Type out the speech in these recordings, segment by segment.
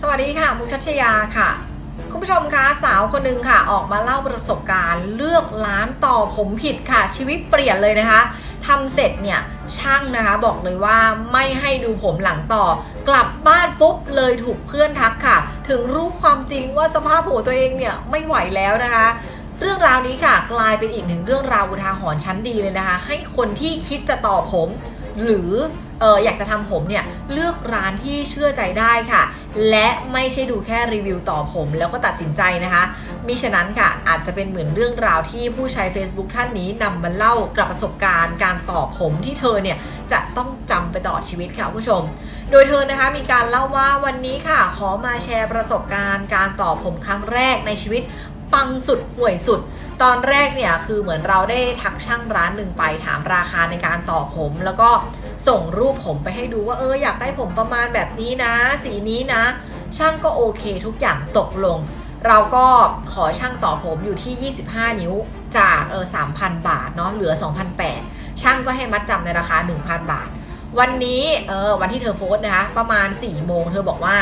สวัสดีค่ะ มุกชัชยาค่ะ คุณผู้ชมคะสาวคนหนึ่งค่ะ ออกมาเล่าประสบการณ์เลือกร้านต่อผมผิดค่ะ ชีวิตเปลี่ยนเลยนะคะทำเสร็จเนี่ยช่างนะคะ บอกเลยว่าไม่ให้ดูผมหลังต่อ กลับบ้านปุ๊บเลยถูกเพื่อนทักค่ะ ถึงรู้ความจริงว่าสภาพหัวตัวเองเนี่ยไม่ไหวแล้วนะคะเรื่องราวนี้ค่ะกลายเป็นอีกหนึ่งเรื่องราวอุทาหรณ์ชั้นดีเลยนะคะ ให้คนที่คิดจะต่อผม หรืออออยากจะทำผมเนี่ยเลือกร้านที่เชื่อใจได้ค่ะ และไม่ใช่ดูแค่รีวิวต่อผม แล้วก็ตัดสินใจนะคะมิฉะนั้นค่ะอาจจะเป็นเหมือนเรื่องราวที่ผู้ใช้ Facebook ท่านนี้นำมาเล่ากับประสบการณ์การต่อผมที่เธอเนี่ยจะต้องจำไปตลอดชีวิตค่ะคุณผู้ชม โดยเธอนะคะมีการเล่าว่าวันนี้ค่ะ ขอมาแชร์ประสบการณ์ การต่อผมครั้งแรกในชีวิตปังสุดห่วยสุด ตอนแรกเนี่ยคือเหมือนเราได้ทักช่างร้านหนึ่งไปถามราคาในการต่อผม แล้วก็ส่งรูปผมไปให้ดูว่าเอออยากได้ผมประมาณแบบนี้นะ สีนี้นะ ช่างก็โอเคทุกอย่างตกลง เราก็ขอช่างต่อผมอยู่ที่ 25 นิ้วจากเออ3,000 บาทเนาะเหลือ 2,800ช่างก็ให้มัดจำในราคา 1,000 บาท วันนี้เออวันที่เธอโพสต์นะคะประมาณ4โมงเธอบอกว่า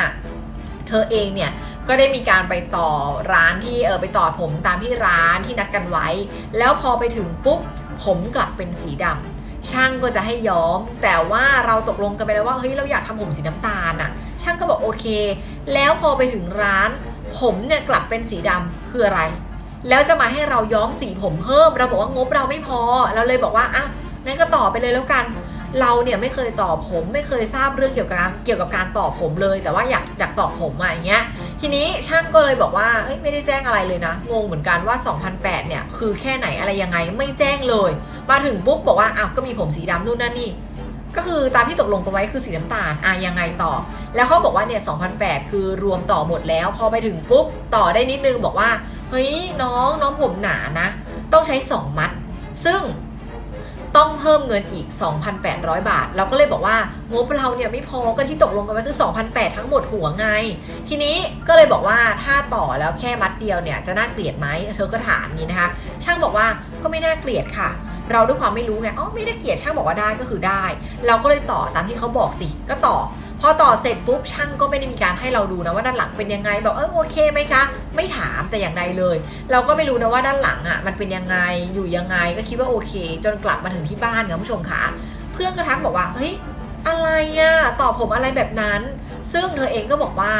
เธอเองเนี่ยก็ได้มีการไปต่อร้านที่เออไปต่อผมตามที่ร้านที่นัดกันไว้ แล้วพอไปถึงปุ๊บผมกลับเป็นสีดำช่างก็จะให้ย้อม แต่ว่าเราตกลงกันไปแล้วว่าเฮ้ยเราอยากทำผมสีน้ำตาลอะช่างก็บอกโอเค แล้วพอไปถึงร้าน ผมเนี่ยกลับเป็นสีดำคืออะไร แล้วจะมาให้เราย้อมสีผมเพิ่ม เราบอกว่างบเราไม่พอ เราเลยบอกว่าอะงั้นก็ต่อไปเลยแล้วกัน เราเนี่ยไม่เคยต่อผมไม่เคยทราบเรื่องเกี่ยวกับการเกี่ยวกับการต่อผมเลย แต่ว่าอยากอยากต่อผมอะอย่างเงี้ยทีนี้ช่างก็เลยบอกว่าเอ้ยไม่ได้แจ้งอะไรเลยนะงงเหมือนกันว่า 2008 เนี่ยคือแค่ไหนอะไรยังไงไม่แจ้งเลย มาถึงปุ๊บบอกว่าอ้าวก็มีผมสีดำนู่นนั่นนี่ก็คือตามที่ตกลงกันไว้คือสีน้ำตาลอะยังไงต่อ แล้วเขาบอกว่าเนี่ย 2008 คือรวมต่อหมดแล้ว พอไปถึงปุ๊บ ต่อได้นิดนึงบอกว่า เฮ้ยน้องน้องผมหนานะ ต้องใช้ 2 มัด ซึ่ง ต้องเพิ่มเงินอีก 2,800 บาท เราก็เลยบอกว่างบเราเนี่ยไม่พอก็ที่ตกลงกันไว้คือ2,800 ทั้งหมดหัวไง ทีนี้ก็เลยบอกว่าถ้าต่อแล้วแค่มัดเดียวเนี่ยจะน่าเกลียดไหมเธอก็ถามนี้นะคะ ช่างบอกว่าก็ไม่น่าเกลียดค่ะ เราด้วยความไม่รู้ไงอ๋อไม่ได้เกลียดช่างบอกว่าได้ก็คือได้ เราก็เลยต่อตามที่เขาบอกสิก็ต่อ พอต่อเสร็จปุ๊บช่างก็ไม่ได้มีการให้เราดูนะว่าด้านหลังเป็นยังไงบอกเออโอเคไหมคะ ไม่ถามแต่อย่างใดเลย เราก็ไม่รู้นะว่าด้านหลังอะมันเป็นยังไงอยู่ยังไงก็คิดว่าโอเค จนกลับมาถึงที่บ้านค่ะคุณผู้ชมค่ะเพื่อนก็ทักบอกว่าเฮ้ยอะไรอะตอบผมอะไรแบบนั้น ซึ่งเธอเองก็บอกว่า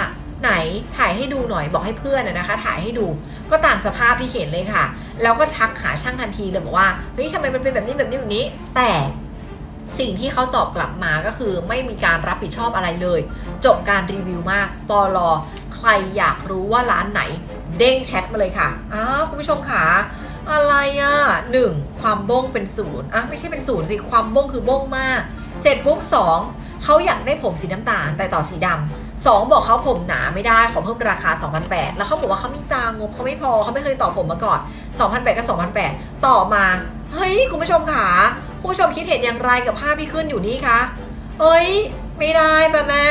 ไหนถ่ายให้ดูหน่อยบอกให้เพื่อนนะคะ ถ่ายให้ดูก็ต่ามสภาพที่เห็นเลยค่ะ แล้วก็ทักหาช่างทันทีเลยบอกว่าเฮ้ยทำไมมันเป็นแบบนี้แบบนี้แบบนี้ แต่ สิ่งที่เขาตอบกลับมาก็คือไม่มีการรับผิดชอบอะไรเลย จบการรีวิวมากปอลอใครอยากรู้ว่าร้านไหน เด้งแชทมาเลยค่ะอ้าวคุณผู้ชมค่ะอะไรอะหนึ่งความบ้งเป็นศูนย์อะไม่ใช่เป็นศูนย์สิความบ้งคือบ้งมาก เสร็จปุ๊บสองเขาอยากได้ผมสีน้ำตาลแต่ต่อสีดำสองบอกเขาผมหนาไม่ได้ขอเพิ่มราคา 2,800 แล้วเขาบอกว่าเขามีตางบเขาไม่พอเขาไม่เคยต่อผมมาก่อน 2,800 กับ 2,800 ต่อมา เฮ้ย คุณผู้ชมค่ะ ผู้ชมคิดเห็นอย่างไรกับภาพที่ขึ้นอยู่นี่คะเฮ้ย ไม่ได้ป่ะแม่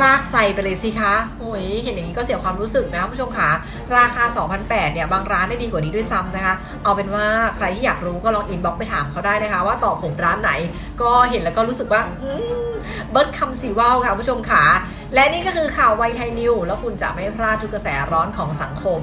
รากใส่ไปเลยสิคะโอ้ยเห็นอย่างนี้ก็เสียความรู้สึกนะผู้ชมค่ะราคา2,800เนี่ยบางร้านได้ดีกว่านี้ด้วยซ้ำนะคะ เอาเป็นว่าใครที่อยากรู้ก็ลองอินบ็อกไปถามเขาได้นะคะ ว่าต่อผมร้านไหน ก็เห็นแล้วก็รู้สึกว่าเบิร์ดคำสีว่าวค่ะผู้ชมค่ะและนี่ก็คือข่าวไวไทยนิวแล้วคุณจะไม่พลาดทุกกระแสร้อนของสังคม